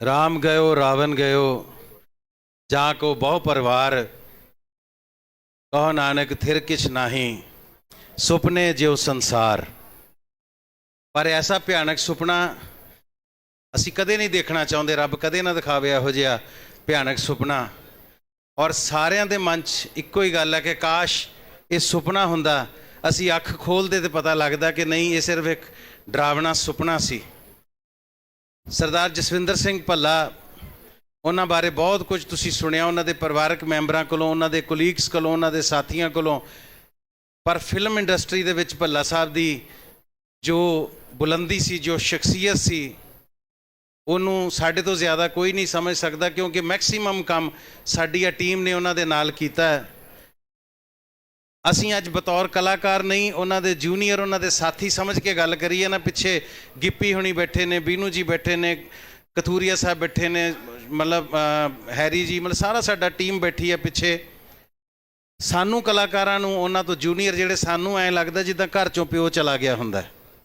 ਰਾਮ ਗਇਓ ਰਾਵਨ ਗਇਓ ਜਾ ਕੋ ਬਹੁ ਪਰਿਵਾਰ ਕਹੋ ਨਾਨਕ ਥਿਰ ਕਿਛ ਨਾਹੀ ਸੁਪਨੇ ਜਿਉ ਸੰਸਾਰ ਪਰ ਐਸਾ ਭਿਆਨਕ ਸੁਪਨਾ ਅਸੀਂ ਕਦੇ ਨਹੀਂ ਦੇਖਣਾ ਚਾਹੁੰਦੇ ਰੱਬ ਕਦੇ ਨਾ ਦਿਖਾਵੇ ਇਹੋ ਜਿਹਾ ਭਿਆਨਕ ਸੁਪਨਾ ਔਰ ਸਾਰਿਆਂ ਦੇ ਮਨ 'ਚ ਇੱਕੋ ਹੀ ਗੱਲ ਹੈ ਕਿ ਕਾਸ਼ ਇਹ ਸੁਪਨਾ ਹੁੰਦਾ ਅਸੀਂ ਅੱਖ ਖੋਲਦੇ ਤੇ ਪਤਾ ਲੱਗਦਾ ਕਿ ਨਹੀਂ ਇਹ ਸਿਰਫ ਇੱਕ ਡਰਾਵਣਾ ਸੁਪਨਾ ਸੀ ਸਰਦਾਰ ਜਸਵਿੰਦਰ ਸਿੰਘ ਭੱਲਾ, ਉਹਨਾਂ ਬਾਰੇ ਬਹੁਤ ਕੁਝ ਤੁਸੀਂ ਸੁਣਿਆ, ਉਹਨਾਂ ਦੇ ਪਰਿਵਾਰਕ ਮੈਂਬਰਾਂ ਕੋਲੋਂ, ਉਹਨਾਂ ਦੇ ਕੋਲੀਗਸ ਕੋਲੋਂ, ਉਹਨਾਂ ਦੇ ਸਾਥੀਆਂ ਕੋਲੋਂ। ਪਰ ਫਿਲਮ ਇੰਡਸਟਰੀ ਦੇ ਵਿੱਚ ਭੱਲਾ ਸਾਹਿਬ ਦੀ ਜੋ ਬੁਲੰਦੀ ਸੀ, ਜੋ ਸ਼ਖਸੀਅਤ ਸੀ, ਉਹਨੂੰ ਸਾਡੇ ਤੋਂ ਜ਼ਿਆਦਾ ਕੋਈ ਨਹੀਂ ਸਮਝ ਸਕਦਾ, ਕਿਉਂਕਿ ਮੈਕਸਿਮਮ ਕੰਮ ਸਾਡੀ ਆ ਟੀਮ ਨੇ ਉਹਨਾਂ ਦੇ ਨਾਲ ਕੀਤਾ। ਹੈ ਅਸੀਂ ਅੱਜ ਬਤੌਰ ਕਲਾਕਾਰ ਨਹੀਂ, ਉਹਨਾਂ ਦੇ ਜੂਨੀਅਰ, ਉਹਨਾਂ ਦੇ ਸਾਥੀ ਸਮਝ ਕੇ ਗੱਲ ਕਰੀਏ ਨਾ, ਪਿੱਛੇ ਗਿੱਪੀ ਹੁਣੀ ਬੈਠੇ ਨੇ, ਬੀਨੂ ਜੀ ਬੈਠੇ ਨੇ, ਕਥੂਰੀਆ ਸਾਹਿਬ ਬੈਠੇ ਨੇ, ਮਤਲਬ ਹੈਰੀ ਜੀ, ਮਤਲਬ ਸਾਰਾ ਸਾਡਾ ਟੀਮ ਬੈਠੀ ਹੈ ਪਿੱਛੇ। ਸਾਨੂੰ ਕਲਾਕਾਰਾਂ ਨੂੰ, ਉਹਨਾਂ ਤੋਂ ਜੂਨੀਅਰ ਜਿਹੜੇ ਸਾਨੂੰ ਐਂ ਲੱਗਦਾ ਜਿੱਦਾਂ ਘਰ ਚੋਂ ਪਿਓ ਚਲਾ ਗਿਆ ਹੁੰਦਾ।